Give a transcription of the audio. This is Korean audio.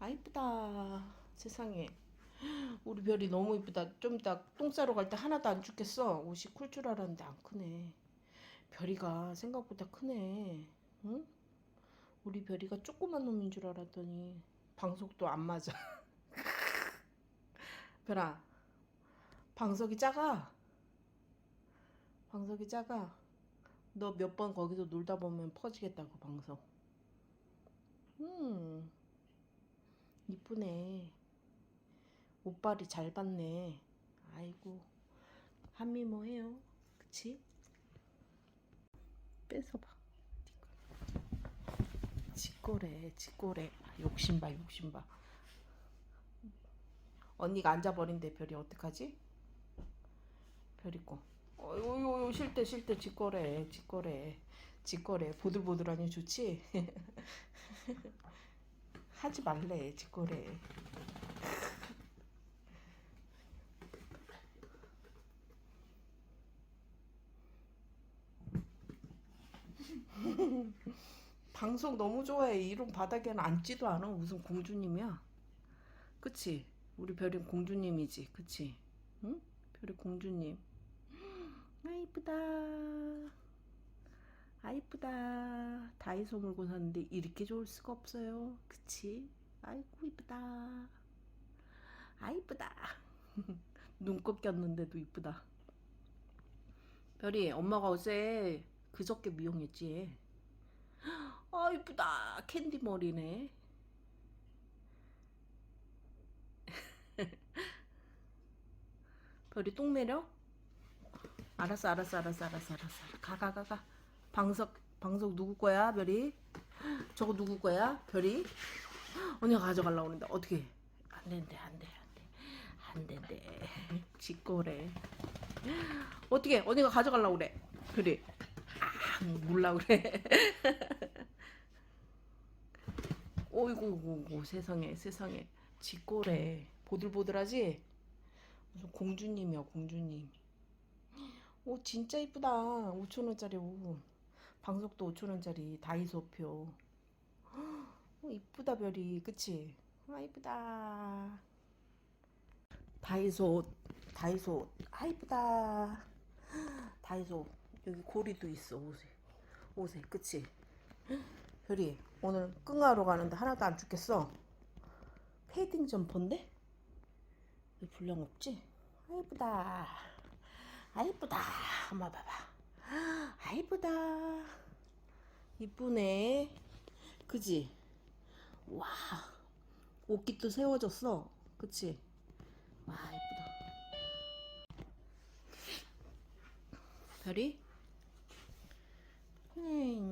아 이쁘다. 세상에. 우리 별이 너무 이쁘다. 좀 이따 똥 싸러 갈 때 하나도 안 죽겠어. 옷이 클 줄 알았는데 안 크네. 별이가 생각보다 크네. 응? 우리 별이가 조그만 놈인 줄 알았더니 방석도 안 맞아. 별아 방석이 작아. 방석이 작아. 너 몇 번 거기서 놀다 보면 퍼지겠다고 방석. 음 이쁘네. 옷발이 잘 받네. 아이고, 한미 뭐 해요? 그치? 뺏어봐. 지꼬래. 아, 욕심봐, 욕심봐. 언니가 앉아버린대, 별이 어떡하지? 별이 거. 어이구, 쉴때, 쉴때 지꼬래, 지꼬래. 지꼬래. 보들보들하니 좋지? 하지 말래 짓거래 방송 너무 좋아해. 이런 바닥에는 앉지도 않아. 무슨 공주님이야? 그치? 우리 별이 공주님이지. 그치? 응? 별이 공주님. 아 이쁘다. 아 이쁘다 다이소 물건 샀는데 이렇게 좋을 수가 없어요. 그치? 아이고 이쁘다. 아 이쁘다. 눈곱 꼈는데도 이쁘다. 별이 엄마가 어제 그저께 미용했지? 아 이쁘다. 캔디 머리네. 별이 똥 내려? 알았어 알았어 알았어 알았어 알았어. 가가 가가. 방석 방석 누구 거야 별이? 저거 누구 거야 별이? 언니가 가져가려고 그러는데 어떻게 안 된대 안 돼 안 돼. 안 된대. 짓거래. 어떻게 언니가 가져가려고 그래. 별이. 아 몰라 그래. 오이고 오고 세상에 세상에. 짓거래. 보들보들하지? 무슨 공주님이야 공주님. 오 진짜 이쁘다. 5천원짜리 옷 방석도 5천원짜리 다이소표 어, 이쁘다 별이 그치? 아 이쁘다 다이소 옷, 다이소 옷. 아 이쁘다 다이소 옷. 여기 고리도 있어 옷에 옷에 그치? 별이 오늘 끙하러 가는데 하나도 안 죽겠어 패딩 점퍼인데? 왜 분량 없지? 아 이쁘다 아 이쁘다 엄마 봐봐 아 이쁘다. 이쁘네. 그지? 와 옷깃도 세워졌어. 그치? 와 이쁘다. 별이? 음.